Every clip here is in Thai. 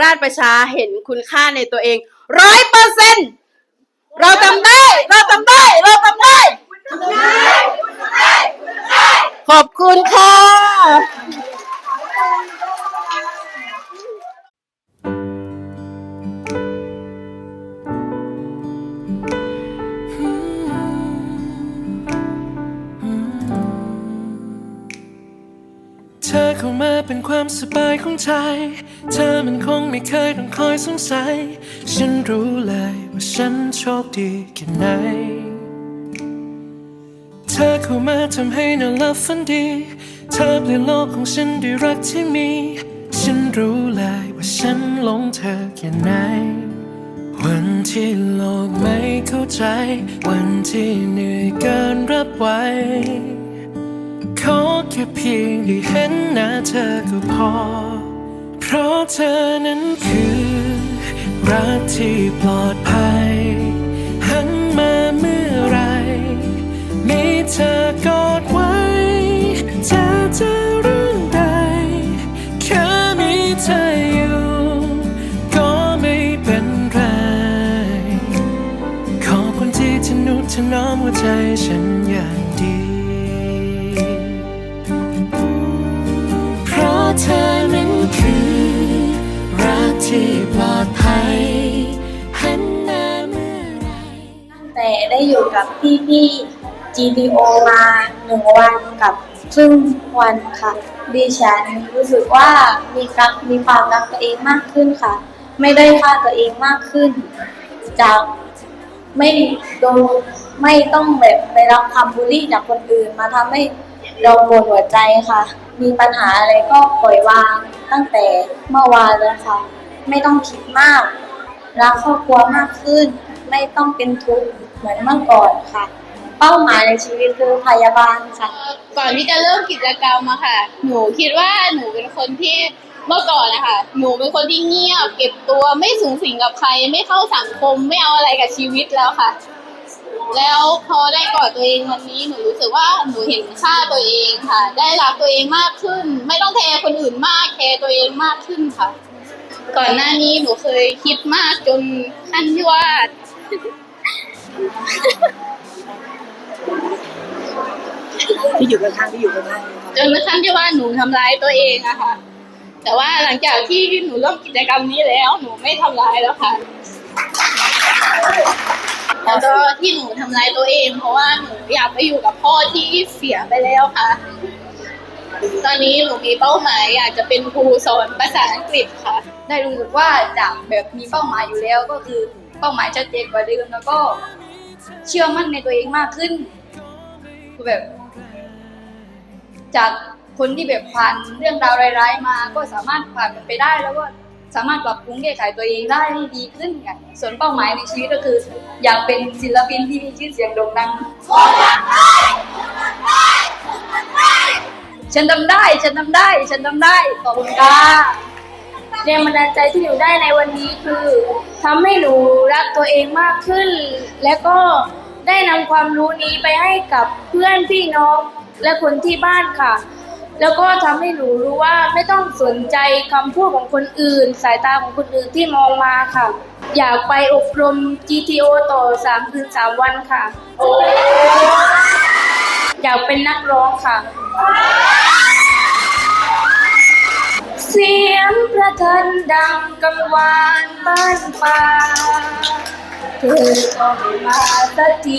ด็กราชประชาเห็นคุณค่าในตัวเองร้อยเปอร์เซ็นเราทำได้ เราทำได้ เราทำได้ ขอบคุณค่ะ เธอเข้ามาเป็นความสบายของใจ เธอมันคงไม่เคยต้องคอยสงสัย ฉันรู้เลยว่าฉันโชคดีแค่ไหน เธอเข้ามาทำให้นอนหลับฝันดี เธอเปลี่ยนโลกของฉันด้วยรักที่มี ฉันรู้เลยว่าฉันหลงเธอแค่ไหน วันที่โลกไม่เข้าใจ วันที่เหนื่อยเกินรับไหว ค่เพียงได้เห็นหน้าเธอก็พอ เพราะเธอนั้นคือ รักที่ปลอดภัย หันมาเมื่อไร มีเธอกอดไว้จะเจอเรื่องใดแค่มีเธออยู่ ก็ไม่เป็นไร ขอบคุณที่ทนุถนอมหัวใจฉันอย่างดี ปลอดภัยหันหน้าเมื่อไหรแต่ได้อยู่กับพี่ๆ GTO มาหนึ่งวันกับครึ่งวันค่ะ ดิฉันรู้สึกว่ามีกักมีความรักตัวเองมากขึ้นค่ะ ไม่ได้ค่าตัวเองมากขึ้น จากไม่โดนไม่ต้องแบบไปรับคำบูลลี่จากคนอื่นมาทำให้เราปวดหัวใจค่ะ มีปัญหาอะไรก็ปล่อยวางตั้งแต่เมื่อวานแล้วค่ะ ไม่ต้องคิดมาก รักครอบครัวมากขึ้น ไม่ต้องเป็นทุกข์เหมือนเมื่อก่อนค่ะ เป้าหมายในชีวิตคือพยาบาลค่ะก่อนที่จะเริ่มกิจกรรมอะค่ะ หนูคิดว่าหนูเป็นคนที่เมื่อก่อนนะคะหนูเป็นคนที่เงียบ เก็บตัวไม่สูงสิงกับใคร ไม่เข้าสังคมไม่เอาอะไรกับชีวิตแล้วค่ะ แล้วพอได้กอดตัวเองวันนี้หนูรู้สึกว่าหนูเห็นค่าตัวเองค่ะ ได้รักตัวเองมากขึ้น ไม่ต้องแคร์คนอื่นมากแคร์ตัวเองมากขึ้นค่ะ ก่อนหน้านี้หนูเคยคิดมากจนขั้นที่ว่า ที่อยู่ข้างๆที่อยู่ข้างจนกระทั่งที่ว่าหนูทำร้ายตัวเองอะค่ะ แต่ว่าหลังจากที่หนูเริ่มกิจกรรมนี้แล้ว หนูไม่ทำร้ายแล้วค่ะ แล้วก็ที่หนูทำร้ายตัวเอง เพราะว่าหนูอยากไปอยู่กับพ่อที่เสียไปแล้วค่ะ ตอนนี้หนูมีเป้าหมายอยากจะเป็นครูสอนภาษาอังกฤษค่ะ ได้รู้สึกว่าจากแบบมีเป้าหมายอยู่แล้วก็คือเป้าหมายชัดเจนกว่าเดิมแล้วก็เชื่อมั่นในตัวเองมากขึ้นคือแบบ จากคนที่แบบผ่านเรื่องราวร้ายๆมา ก็สามารถผ่านมันไปได้ แล้วก็สามารถปรับปรุงแก้ไขตัวเองได้ดีขึ้นค่ะส่วนเป้าหมายในชีวิตก็คือ อยากเป็นศิลปินที่มีชื่อเสียงโด่งดังฉันทำได้ ฉันทำได้ ฉันทำได้ ขอบคุณค่ะ แรงบันดาลใจที่หนูได้ในวันนี้คือทำให้หนูรักตัวเองมากขึ้น และก็ได้นำความรู้นี้ไปให้กับเพื่อนพี่น้องและคนที่บ้านค่ะ แล้วก็ทำให้หนูรู้ว่าไม่ต้องสนใจคำพูดของคนอื่น สายตาของคนอื่นที่มองมาค่ะ อยากไปอบรม GTO ต่อ 3 คืน 3 วันค่ะ อยากเป็นนักร้องค่ะ เสียงประทันดังกังวานบ้านป่าเธอก็ไม่มาสักที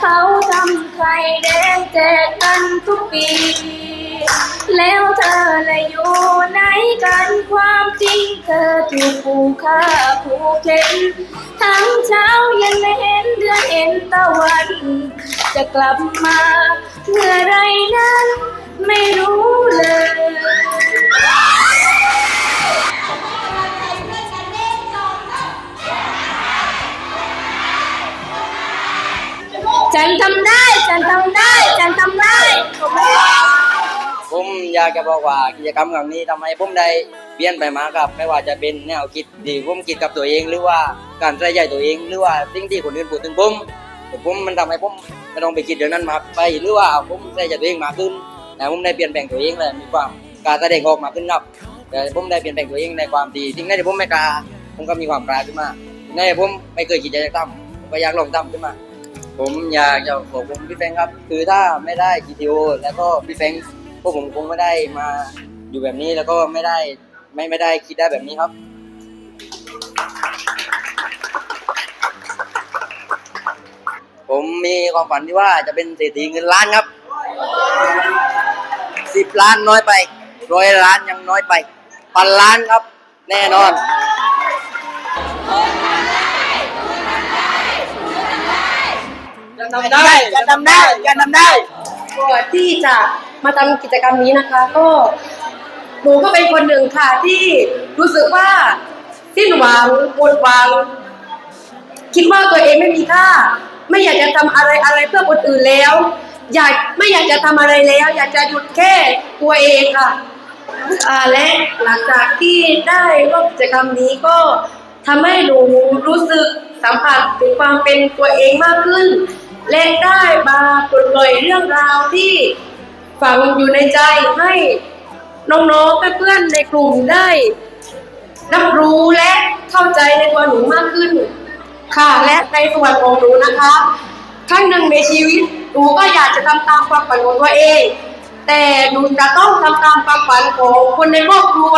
เขาทำไข่แดงแจกกันทุกปี แล้วเธอละอยู่ไหนกันความจริงเธอถูกผูกฆ่าผูกเข็นทั้งเช้าย็นไม่เห็นเดือนเห็นตะวัน จะกลับมาเมื่อไรนั้น ไม่รู้เลย ฉันทำได้ ฉันทำได้ ฉันทำได้ ผมอยากจะบอกว่ากิจกรรมครั้งนี้ทำให้ผมได้เปลี่ยนไปมากครับไม่ว่าจะเป็นแนวคิดดีผมคิดกับตัวเอง หรือว่าการใส่ใจตัวเองหรือว่าสิ่งที่คนอื่นพูดถึงผมแต่ผมมันทำให้ผมไม่ต้องไปคิดเรื่องนั้นมาไป หรือว่าผมใส่ใจตัวเองมากขึ้นแต่ผมได้เปลี่ยนแปลงตัวเองเลยมีความการแสดงออกมากขึ้นครับแต่ผมได้เปลี่ยนแปลงตัวเองในความดีสิ่งนั้นผมไม่กล้าผมก็มีความกล้าขึ้นมาสิ่งนั้นที่ผมไม่เคยคิดจะทำก็อยากลองทำขึ้นมา ผมอยากจะขอบคุณพี่แฟงครับ คือถ้าไม่ได้ GTO แล้วก็พี่แฟงพวกผมคงไม่ได้มาอยู่แบบนี้แล้วก็ไม่ได้ไม่ไม่ได้คิดได้แบบนี้ครับ ผมมีความฝันที่ว่าจะเป็นเศรษฐีเงินล้านครับสิบล้านน้อยไปร้อยล้านยังน้อยไปพันล้านครับ แน่นอน ทำได้จะทำได้จะทำได้ก่อนที่จะมาทำกิจกรรมนี้นะคะ ก็หนูก็เป็นคนหนึ่งค่ะที่รู้สึกว่าสิ้นหวังหมดหวัง คิดว่าตัวเองไม่มีค่า ไม่อยากจะทำอะไรอะไรเพื่อคนอื่นแล้ว อยากไม่อยากจะทำอะไรแล้ว อยากจะหยุดแค่ตัวเองค่ะและหลังจากที่ได้ร่วมกิจกรรมนี้ก็ทำให้หนูรู้สึกสัมผัสถึงความเป็นตัวเองมากขึ้น และได้มาปลดปล่อยเรื่องราวที่ฝังอยู่ในใจให้น้องๆเพื่อนๆในกลุ่มได้รับรู้และเข้าใจในตัวหนูมากขึ้น ค่ะและในส่วนของหนูนะคะครั้งหนึ่งในชีวิตหนูก็อยากจะทำตามความฝันของตัวเอง แต่หนูจะต้องทำตามความฝันของคนในครอบครัว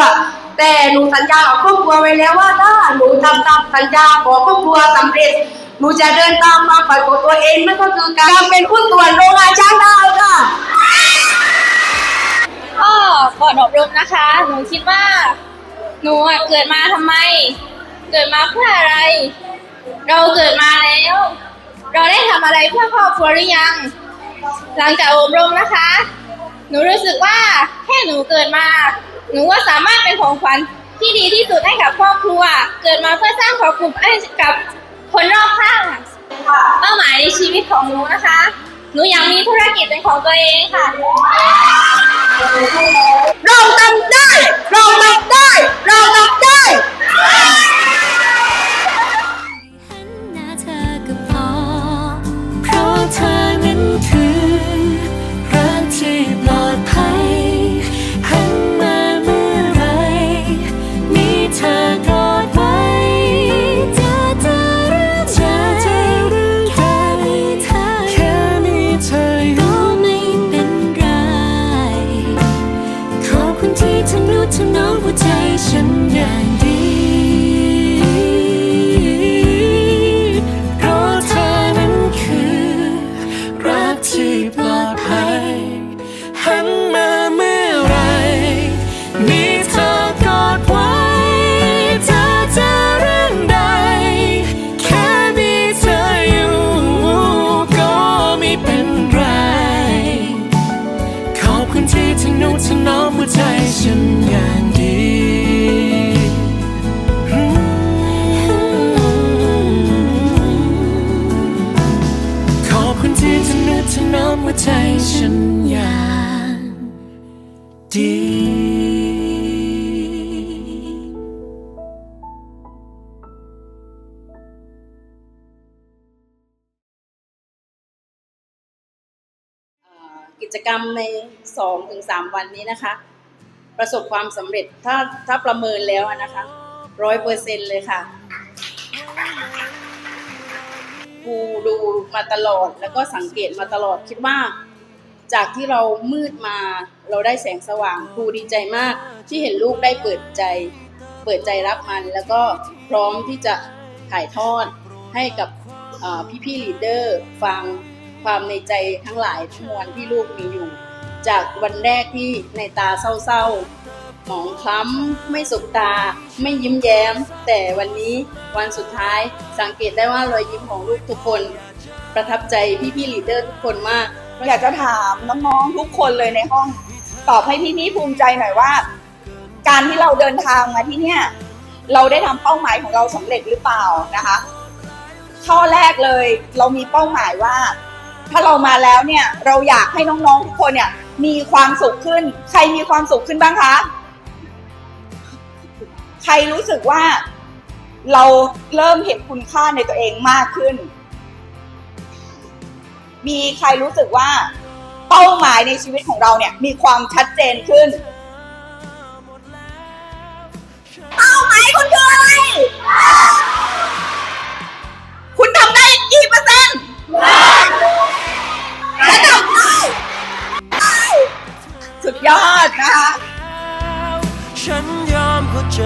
แต่หนูสัญญากับครอบครัวไว้แล้วว่าถ้าหนูทำตามสัญญาของครอบครัวสำเร็จ หนูจะเดินตามความฝันของตัวเองนั่นก็คือการเป็นหุ้นส่วนโรงงานช้างดาวค่ะ ก็ก่อนอบรมนะคะ หนูคิดว่า หนูอะเกิดมาทำไม เกิดมาเพื่ออะไร เราเกิดมาแล้ว เราได้ทำอะไรเพื่อครอบครัวหรือยัง หลังจากอบรมนะคะ หนูรู้สึกว่าแค่หนูเกิดมา หนูว่าสามารถเป็นของขวัญที่ดีที่สุดให้กับครอบครัว เกิดมาเพื่อสร้างความอบอุ่นให้กับ คนรอบข้างเป้าหมายในชีวิตของหนูนะคะ หนูอยากมีธุรกิจเป็นของตัวเองค่ะ เราทำได้ เราทำได้ เราทำได้ ที่ทำรู้ทำน้องหัวใจฉันอย่างดี กิจกรรมในสองถึงสามวันนี้นะคะ ประสบความสำเร็จถ้าถ้าประเมินแล้วนะคะร้อยเปอร์เซ็นเลยค่ะครูดูมาตลอดแล้วก็สังเกตมาตลอดคิดว่า จากที่เรามืดมาเราได้แสงสว่างครูดีใจมาก ที่เห็นลูกได้เปิดใจ เปิดใจรับมัน แล้วก็พร้อมที่จะถ่ายทอดให้กับพี่พี่ลีดเดอร์ฟัง ความในใจทั้งหลายทั้งมวลที่ลูกมีอยู่ จากวันแรกที่ในตาเศร้าๆ หมองคล้ำ ไม่สบตา ไม่ยิ้มแย้ม แต่วันนี้วันสุดท้ายสังเกตได้ว่ารอยยิ้มของลูกทุกคน ประทับใจพี่พี่ๆลีดเดอร์ทุกคนมาก อยากจะถามน้องๆทุกคนเลยในห้อง ตอบให้พี่ๆภูมิใจหน่อยว่า การที่เราเดินทางมาที่เนี่ยเราได้ทำเป้าหมายของเราสำเร็จหรือเปล่านะคะข้อแรกเลยเรามีเป้าหมายว่า ถ้าเรามาแล้วเนี่ยเราอยากให้น้องๆทุกคนเนี่ยมีความสุขขึ้น ใครมีความสุขขึ้นบ้างคะ ใครรู้สึกว่าเราเริ่มเห็นคุณค่าในตัวเองมากขึ้น มีใครรู้สึกว่าเป้าหมายในชีวิตของเราเนี่ย มีความชัดเจนขึ้น เป้าหมายคุณคืออะไร ยอดนะฉันยอมเข้าใจ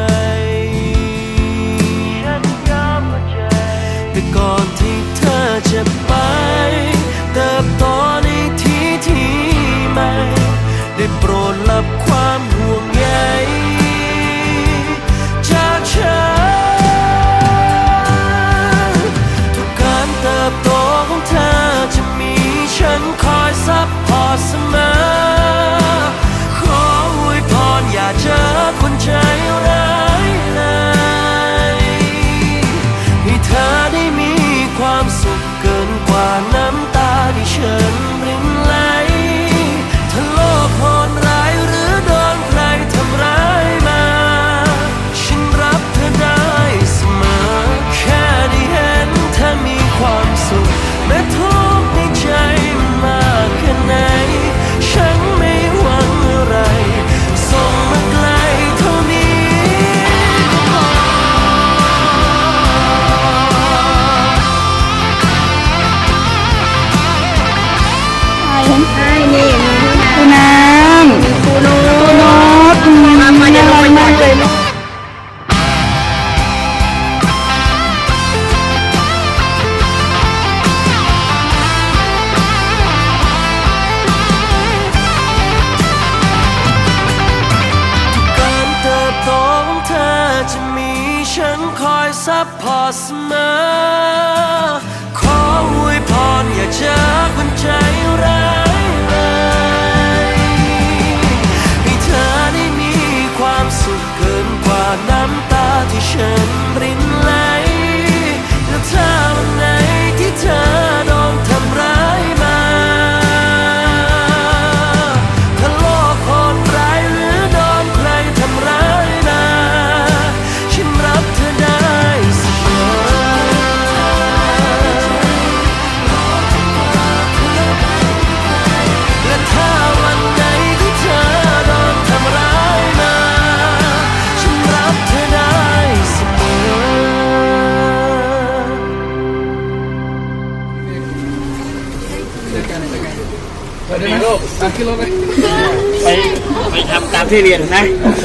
ับพอเสมอ ขออวยพรอย่าเจอคนใจร้าย ไปไปทำตามที่เรียนนะ โอเค